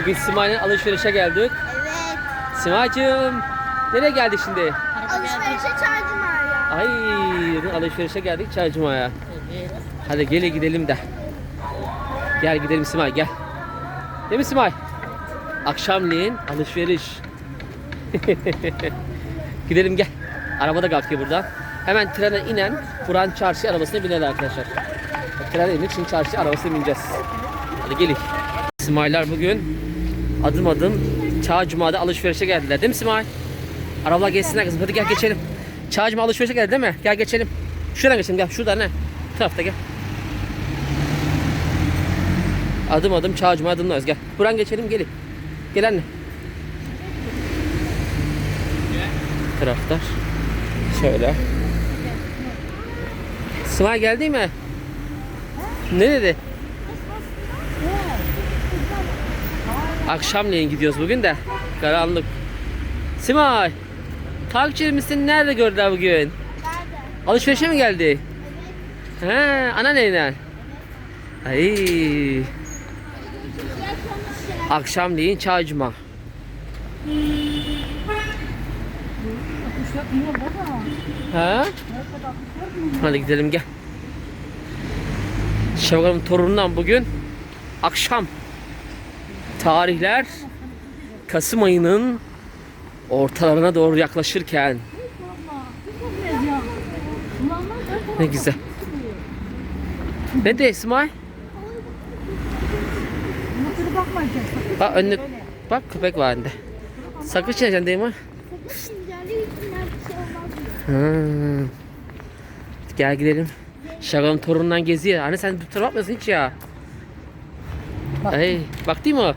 Bugün Simay'la alışverişe geldik. Evet. Simay'cığım nereye geldik şimdi? Alışverişe çağırdım ya. Ay bugün alışverişe geldik Çaycuma'ya. Hadi gel gidelim de. Gel gidelim Simay gel. Değil mi Simay? Akşamleyin alışveriş. gidelim gel. Araba da kalkıyor buradan. Hemen trene inen Kur'an çarşı arabasına binelim arkadaşlar. Trene indik şimdi çarşı arabasına bineceğiz. Hadi gelin. Simaylar bugün adım adım Çağ Cuma'da alışverişe geldiler değil mi Simay? Arabalar geçsinler kızım hadi gel geçelim. Çağ Cuma alışverişe geldi değil mi? Gel geçelim. Şuradan geçelim gel şuradan ne? Bu tarafta gel. Adım adım Çağ Cuma adımlarız gel. Buradan geçelim gelin. Gel anne. Taraftar. Şöyle. Simay geldi mi? Ne dedi? Akşamleyin gidiyoruz bugün de. Karanlık. Simay. Takipçilerimizin nerede gördüler bugün? Nerede? Alışverişe mi geldi? He, ana neyle? Ay. Akşamleyin çaycuma. He? Hadi gidelim gel. Şevkal'ın torunundan bugün akşam tarihler Kasım ayının ortalarına doğru yaklaşırken ne güzel. Ne de İsmail? Bak önüne bak köpek var önünde. Sakın çiğneyeceksin değil mi? Hmm. Gel gidelim. Şagal'ın torunundan geziyor. Anne sen bu tarafa bakmıyorsun hiç ya. Ay, bak değil mi o?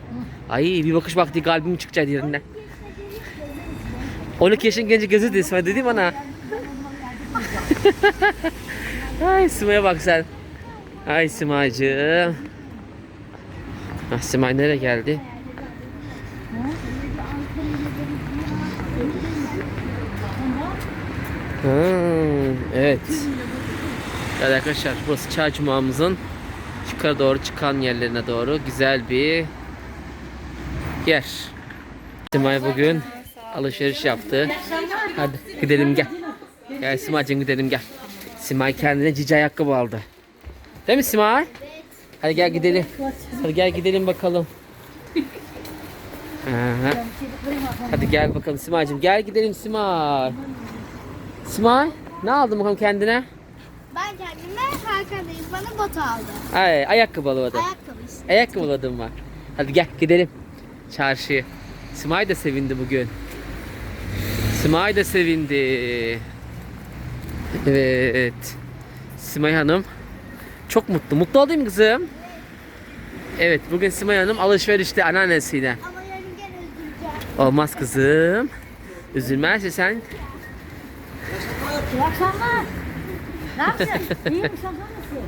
Ay bir bakış baktı kalbim çıkacak yerinden. 12 yaşın genci gözü dedi İsmail dedi bana. Ay Sima'ya bak sen. Ay Sima'cığım. Ah Simay nereye geldi? Hmm, evet. Evet arkadaşlar burası Çağ Cuma'mızın yukarı doğru çıkan yerlerine doğru güzel bir yer. Simay bugün alışveriş yaptı. Hadi gidelim gel. Gel Simay'cığım gidelim gel. Simay kendine cici ayakkabı aldı. Değil mi Simay? Hadi gel gidelim. Hadi gel gidelim bakalım. Aha. Hadi gel bakalım Simay'cığım gel gidelim Simay. Simay ne aldın bakalım kendine? Ben kendime Hakan'dayım. Bana bot aldı. Ay ayakkabı almadın. Ayakkabı işte. Ayakkabı aladın var. Hadi gel gidelim çarşıya. Simay da sevindi bugün. Simay da sevindi. Evet. Simay Hanım çok mutlu. Mutlu oldun mu kızım? Evet bugün Simay Hanım alışverişte anneannesiyle. Ama. Olmaz kızım. Üzülmezse sen. İyi akşamlar. Ne yapıyorsun? İyi akşamlar nasıl?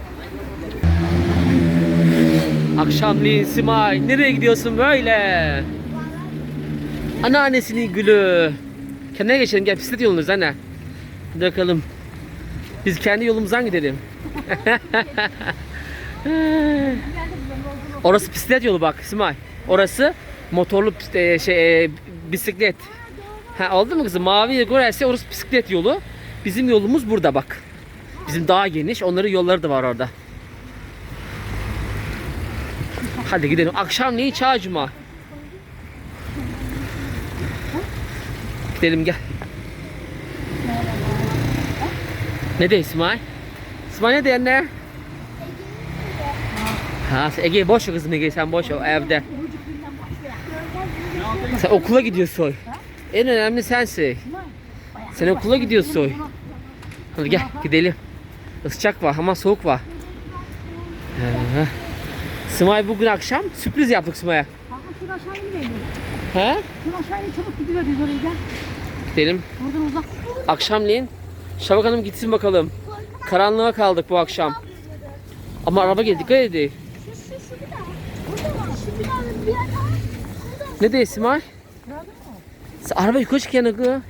Akşamleyin Simay nereye gidiyorsun böyle? Anneannesinin gülü. Kendine geçelim gel bisiklet yolundayız anne. Bakalım. Biz kendi yolumuzdan gidelim. Orası bisiklet yolu bak Simay. Orası motorlu e, şey e, bisiklet. Ha oldu mu kızım? Mavi görerse orası bisiklet yolu. Bizim yolumuz burada bak. Bizim daha geniş. Onların yolları da var orada. Hadi gidelim. Akşamleyin çağ cuma. Gidelim gel. Ne de İsmail? İsmail ne de anne? Ha Ege boş ver kızım Ege sen boş ver evde. Sen okula gidiyorsun. En önemli sensin. Sen okula gidiyorsun. Hadi gel gidelim. Isıcak var ama soğuk var. Ee, Simay bugün akşam sürpriz yaptık Simay'a. Kanka şunu aşağı inelim. He? Şunu aşağı inelim çabuk gidiyor biz oraya gel. Gidelim. Buradan uzak. Akşamleyin Şavak Hanım gitsin bakalım. Karanlığa kaldık bu akşam. Ama araba geldi dikkat edin. Ne de Simay? Araba yukarı çık yana kız. Allah.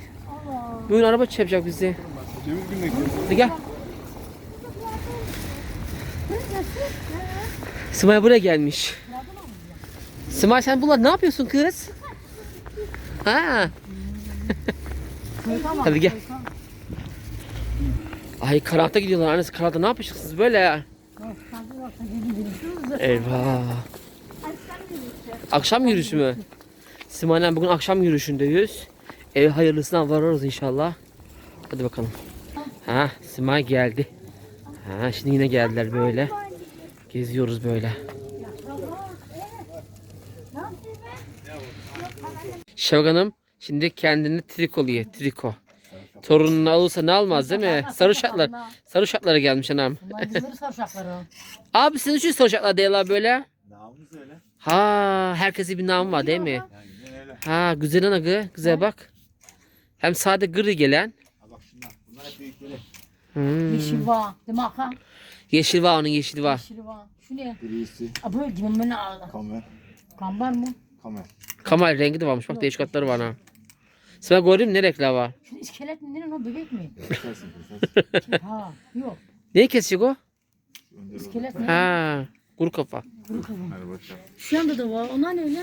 Bugün araba çarpacak bizi. Hadi gel. Simay buraya gelmiş. Simay sen bunlar ne yapıyorsun kız? Ha. Hadi gel. Ay karanlıkta gidiyorlar annesi karanlıkta ne yapıyorsunuz böyle ya? Eyvah. Akşam yürüyüşü mü? Simay'la bugün akşam yürüyüşündeyiz. Ev hayırlısına varırız inşallah. Hadi bakalım. Ha, Simay geldi. Ha, şimdi yine geldiler böyle. Geziyoruz böyle. Şevk Hanım şimdi kendini trikoluyor, triko. Torununu alırsa ne almaz değil mi? Sarı şartlar. Sarı şartlara gelmiş anam. Abi sizin için sarı şartlar değiller böyle. Namımız öyle. Ha, herkesin bir namı var değil mi? Ha, güzel anagı, güzel bak. Hem sade gri gelen. Ha bak şunlar. Bunlar hep büyükleri. Hmm. Yeşil var. Değil mi Hakan? Yeşil var onun yeşili var. Yeşil var. Şu ne? Grisi, Aa, böyle gibi beni aldı. kamer, Kambar mı? kamer. Kamal rengi de varmış. Bak değişik hatları var ha. Sen gördün mü ne renkler var? Şu iskelet mi? Ne o bebek mi? Kesersin kesersin. ha yok. Neyi kesecek o? Önder olur. İskelet mi? Ha, kuru kafa. Hadi bakalım. Şu anda da var. Onlar ne öyle?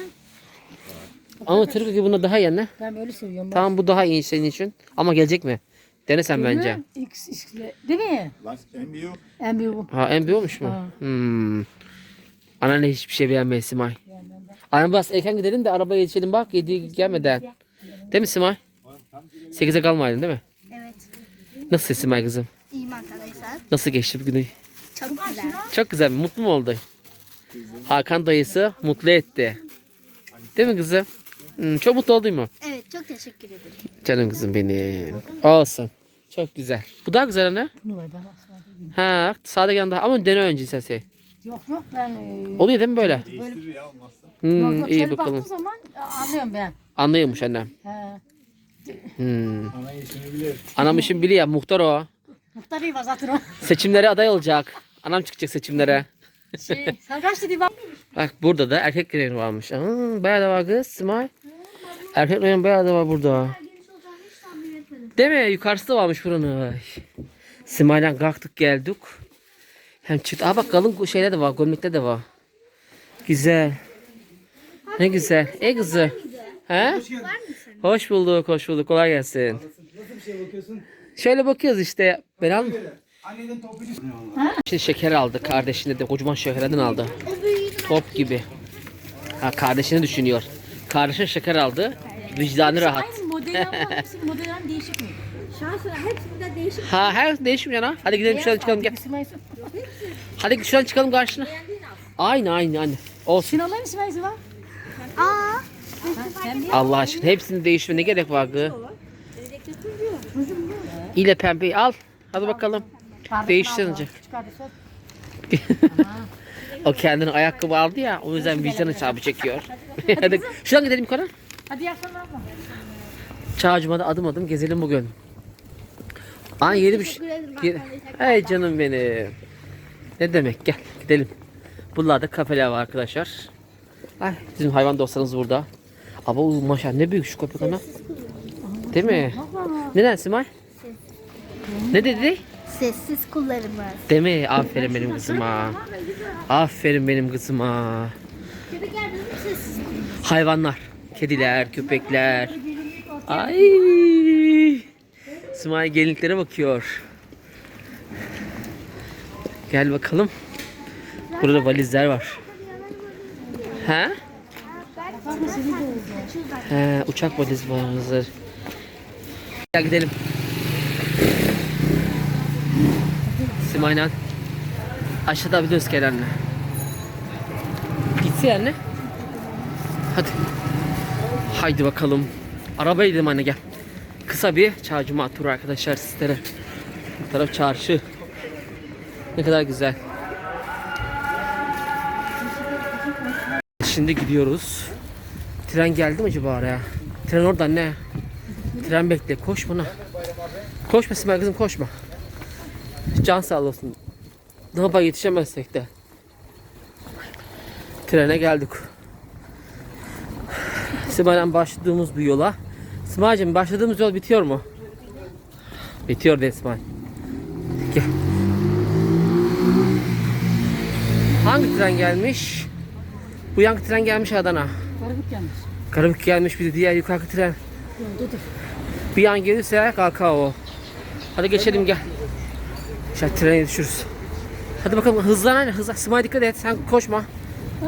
Ama triko gibi bunda daha iyi anne. Ben öyle seviyorum. Tamam bu daha iyi senin için. Ama gelecek mi? Dene sen Değil bence. mi? X, iskelet. Değil mi? En büyük bu. Ha olmuş mu? Ha. Hmm. Anneanne hiçbir şey beğenmedi Simay. Anne bas erken gidelim de arabaya yetişelim bak yedi gelmeden. Değil mi Simay? 8'e kalmaydın değil mi? Evet. Nasıl Simay kızım? İyiyim arkadaşlar. Nasıl geçti bugünü? Çok güzel. Çok güzel. Mutlu mu oldu? Hakan dayısı mutlu etti. Değil mi kızım? Hmm, çok mutlu oldun mu? Evet çok teşekkür ederim. Canım kızım benim. Olsun. Çok güzel. Bu daha güzel anne. Bunu ben asla. Ha, sade yanında ama dene önce sesi. Yok yok ben. E, Oluyor değil mi böyle? Değiştirir ya olmazsa. yok, Hmm, yok, iyi şöyle bakalım. zaman e, anlıyorum ben. Anlıyormuş annem. He. Hmm. Ana işini bilir. Anam işin biliyor. Muhtar o. Muhtar var zaten o. Seçimlere aday olacak. Anam çıkacak seçimlere. Şey, sen kaç dedi bak. Bak burada da erkek rengi varmış. Aa, bayağı da var kız. Simay. Erkek rengi bayağı da var burada. Değil mi? Yukarısı da varmış buranın. Ay. Simay'la kalktık geldik. Hem çıktı. Aa bak kalın şeyler de var. Gömlekler de var. Güzel. Ne güzel. E kızı. He? Hoş bulduk, hoş bulduk. Kolay gelsin. Şöyle bakıyoruz işte. Ben al. Şimdi şeker aldı. Kardeşine de kocaman şekerden aldı. Top gibi. Ha kardeşini düşünüyor. Kardeşine şeker aldı. Vicdanı rahat. Aynı model ama modelden değişik mi? Şansına hepsinde değişik. Ha her değişim yana. Hadi gidelim şuradan çıkalım gel. Hadi şuradan çıkalım karşına. Aynı aynı aynı. Olsun. Şunu alayım İsmail var. Aa. Allah aşkına hepsini değişme ne gerek var kız? İle pembeyi al. Hadi bakalım. Değiştirince. O kendine ayakkabı aldı ya o yüzden vicdan hesabı çekiyor. Hadi şuradan gidelim yukarı. Hadi yakala abla. Çağcıma'da adım adım gezelim bugün. Aa yeni bir şey. Yeni- Hey canım benim. Ne demek gel gidelim. Buralarda kafeler var arkadaşlar. Ay, bizim hayvan dostlarımız burada. Ama uzun maşallah ne büyük şu köpek ana. Değil mi? Neden Simay? Ne dedi? Sessiz kullarımız. Değil mi? Aferin benim kızıma. Aferin benim kızıma. Hayvanlar. Kediler, köpekler. Ay. Simay gelinliklere bakıyor. Gel bakalım. Burada valizler var. Ha? He, uçak valiz var. Gel gidelim. Simay'la aşağıda biliyoruz Kerem'le. Gitsin anne. Hadi. Haydi bakalım. Arabaya gidelim anne gel. Kısa bir çağcıma turu arkadaşlar sizlere. Bu taraf çarşı. Ne kadar güzel. Şimdi gidiyoruz. Tren geldi mi acaba oraya? Tren orada ne? Tren bekle. Koşma lan. Koşma Simay kızım koşma. Can sağ olsun. Daha yetişemezsek de. Trene geldik. Simay'dan başladığımız bu yola. Simay'cığım başladığımız yol bitiyor mu? Bitiyor de Simay. Gel. Hangi tren gelmiş? Bu yankı tren gelmiş Adana. Karabük gelmiş. Karabük gelmiş bir de diğer yukarı tren. Yoldadır. Bir an gelirse kalka o. Hadi geçelim gel. Şöyle trene yetişiriz. Hadi bakalım hızlan hadi hızlan. Simay dikkat et sen koşma.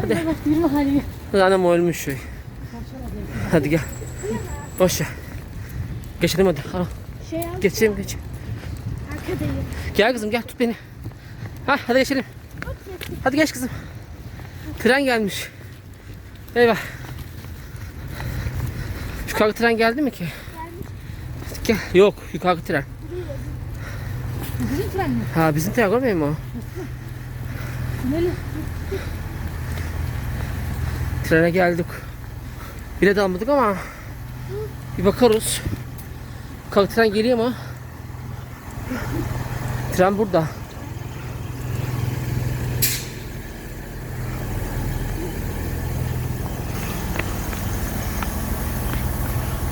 Hadi. Bak yürüme halimi. Anam ölmüş şey. Hadi gel. Boş ver. Geçelim hadi. Al. Şey al. Geçelim geç. Arkadayım. Gel kızım gel tut beni. Ha hadi geçelim. Hadi geç kızım. Tren gelmiş. Eyvah. Yukarı tren geldi mi ki? Gel. Yok yukarı tren. Bizim tren mi? Ha bizim tren görmüyor? Neli? Trene geldik. Bilet almadık ama bir bakarız. Kalk tren geliyor mu? Tren burada.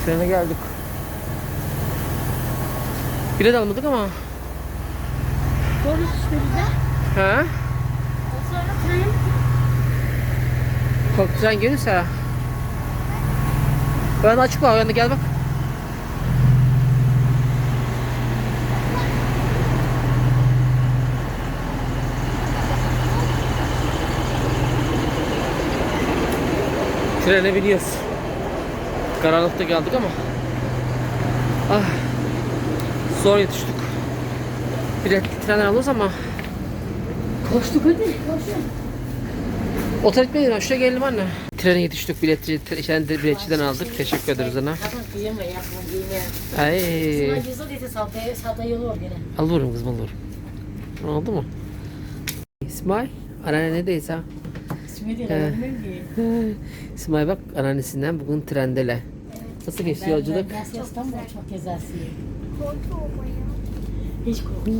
Trene geldik. Bilet almadık ama. İşte bize. Ha? Sonra tren. Kalk tren gelirse. Ben açık var. Yanına gel bak. Trene biniyoruz. Karanlıkta geldik ama. Ah. Zor yetiştik. Bilet trenler alıyoruz ama Koştuk hadi. Koşun. Otel gitmeyelim. Şuraya gelelim anne. Trene yetiştik. Biletçi, tre- şeyden de biletçiden aldık. Teşekkür ederiz ona. Ay. Alırım kızım alırım. Oldu mu? İsmail. Anneanne neredeyiz ha? Ki. İsmail bak anneannesinden bugün trendeler. Nasıl geçti yolculuk? Ben, ben İstanbul çok olmayı. Hiç korkma.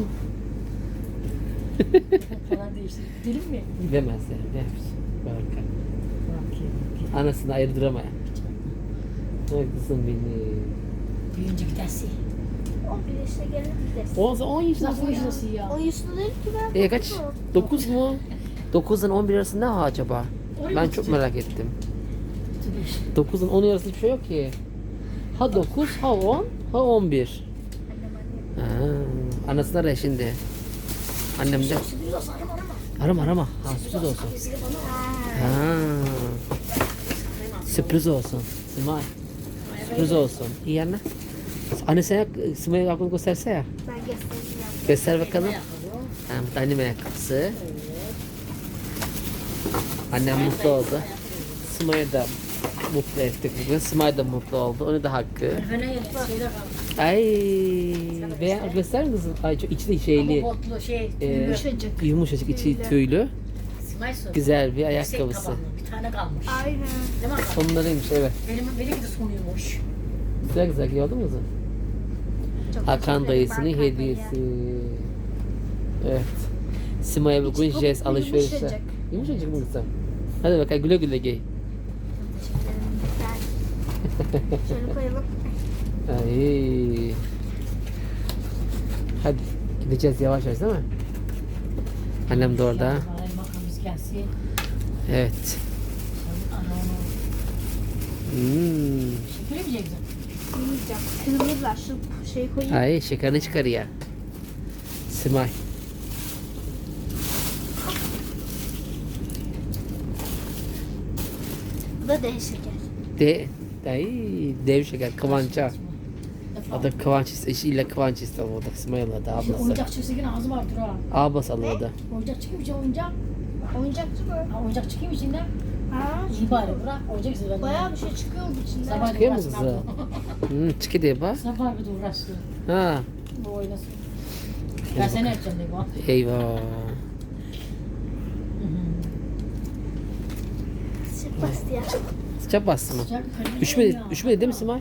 falan değişti. Dilim mi? Bilemez yani. Ne yapsın? Anasını ayırdıramaya. Ay kızım benim. Büyüyünce gidersin. 11 yaşına gelir gideriz. 10, 10 yaşında. Nasıl yaşasın ya? O yaşında değil ki ben. E kaç? 9 mu? 9'dan 11 arasında ne acaba? Ben çok merak ettim. 9'un 10 arasında hiçbir şey yok ki. Ha 9, ha 10, ha 11. Ha, anasına da şimdi. Annem de. Sürpriz olsun arama arama. Arama arama. Ha sürpriz olsun. Ha. Sürpriz olsun. Simay. Sürpriz olsun. İyi anne. Anne sen Simay'a aklını gösterse ya. Ben göstereceğim. Göster bakalım. Ha, bu da annem ayakkabısı. Annem mutlu oldu. Simay'ı da mutlu ettik bugün. Simay da mutlu oldu. Onu da hakkı. Ay, veya göster mi kızım? Ay çok içi de şeyli. Botlu şey. e, Yumuşacık. yumuşacık içi tüylü. Simay. Güzel bir ayakkabısı. Tane kalmış. Aynen. Değil mi? Onlarıymış evet. Benim benim de sonuymuş. Güzel güzel gördün mü kızım? Çok Hakan dayısının hediyesi. Evet. Sima'ya bugün jest alışverişte. yumuşacık. Mı kızım? Hadi bakalım güle güle giy. Şöyle koyalım. Ay. Hadi gideceğiz yavaş yavaş değil mi? Annem de orada. Ay bakalım biz gelsin. Evet. Hmm. Şeker mi yiyeceksin? Yiyeceğim. Kırmızı var. Şu şeyi koyayım. Ay şekerini çıkarıyor. Simay. Bu da D şeker. De, ay, dev şeker kıvança. O da kıvanç iste, eşiyle kıvanç iste o da Simay da Şey, ablası. oyuncak çıksa yine ağzı vardır ha. Ablası alıyordu. Oyuncak çıkıyor içinde oyuncak. Oyuncakçı mı? Oyuncak çıkıyor içinde. Ha. İyi bari bırak. Oyuncak size ben. Bayağı bir şey çıkıyor içinden. Sabah Çıkıyor mu kızı? abla. Hmm, çıkı diye bak. Sabah bir de uğraştı. Ha, Bu oynasın. Ben seni yapacağım diye bak. eyvah. Sıcak bastı ya. Sıcak bastı mı? Sıcak kalem Üşümedi, ya. üşümedi değil mi Simay?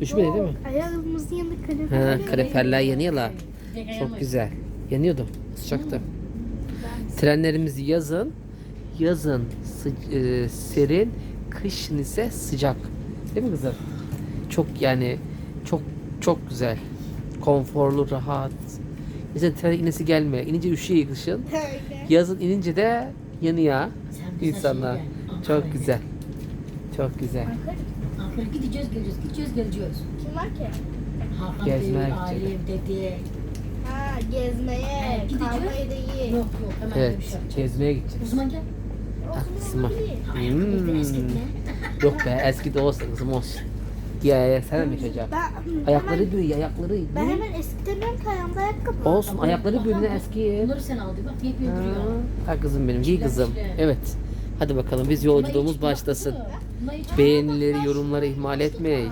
Üşümedi değil mi? Ayağımızın yanında kalem. Ha, kaleferler yanıyorlar. Bir de Çok güzel. Yanıyordu. Sıcaktı. Trenlerimiz yazın, yazın e, serin, kışın ise sıcak. Değil mi kızım? Çok yani çok çok güzel. Konforlu, rahat. Mesela tren inesi gelme. İnince üşüyor kışın. Öyle. Yazın inince de yanıyor Sen insanlar. Çok güzel. Çok güzel. Ankara gideceğiz geleceğiz gideceğiz geleceğiz. Kim var ki? Hakan Gezmeye dede. Ha gezmeye, Evet, gideceğiz. kalmaya değil. Yok yok hemen Evet. bir şey yapacağız. Gezmeye O gideceğiz. zaman gel. Ayakkabı Hmm. eski? Yok be eski de olsun kızım olsun. Ya ya sen mi çocuğa? Ben, Ayakları hemen, büyü ayakları. ben büyü. hemen eskitemiyorum ki ayağımda ayakkabı. Olsun ayakları büyü ne eski. Bunları sen aldın bak giyip duruyor. ha kızım benim giy kızım. Evet. Hadi bakalım biz yolculuğumuz başlasın. Beğenileri, yorumları ihmal etmeyin.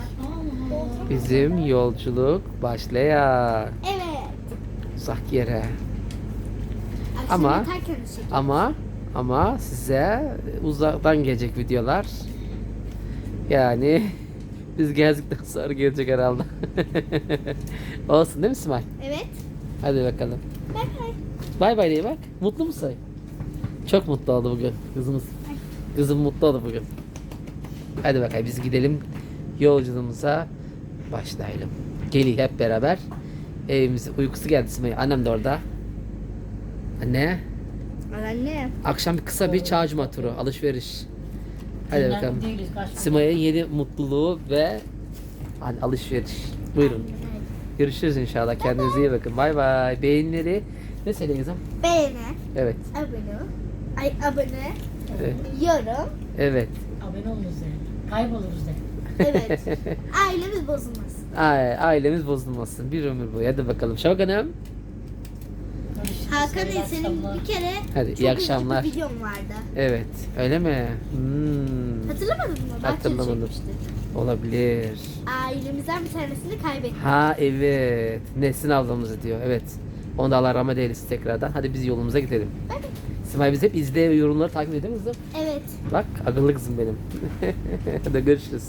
Bizim yolculuk başlıyor. Evet. Uzak yere. Ama-. Ama ama size uzaktan gelecek videolar. Yani biz geldikten sonra gelecek herhalde. Olsun değil mi Simay? Evet. Hadi bakalım. Bay bay. Bay bay diye bak. Mutlu musun? Çok mutlu oldu bugün kızımız. Kızım mutlu oldu bugün. Hadi bakalım biz gidelim yolculuğumuza başlayalım. Gelin hep beraber. Evimize uykusu geldi Simay. Annem de orada. Anne. Anne. Akşam bir kısa bir çağcıma turu, alışveriş. Hadi bakalım. Değiliz, yeni mutluluğu ve hani alışveriş. Buyurun. Görüşürüz inşallah. Kendinize iyi bakın. Bay bay. Beğenileri ne söyle kızım? Beğeni, Evet. abone, ay abone, Evet. yorum. Evet. Abone oluruz de. Kayboluruz de. Evet. Ailemiz bozulmasın. Ay, ailemiz bozulmasın. Bir ömür boyu. Hadi bakalım. Şevk Hanım. Hakan Bey senin bir kere Hadi, çok iyi akşamlar. bir videom vardı. Evet. Öyle mi? Hmm. Hatırlamadın mı? Bahçede Hatırlamadım. çekmiştik. Olabilir. Ailemizden bir tanesini kaybettik. Ha evet. Nesin ablamızı diyor. Evet. Onu da Allah rahmet eylesin tekrardan. Hadi biz yolumuza gidelim. Hadi. Simay biz hep izle ve yorumları takip ediyor musun? Evet. Bak akıllı kızım benim. Hadi görüşürüz.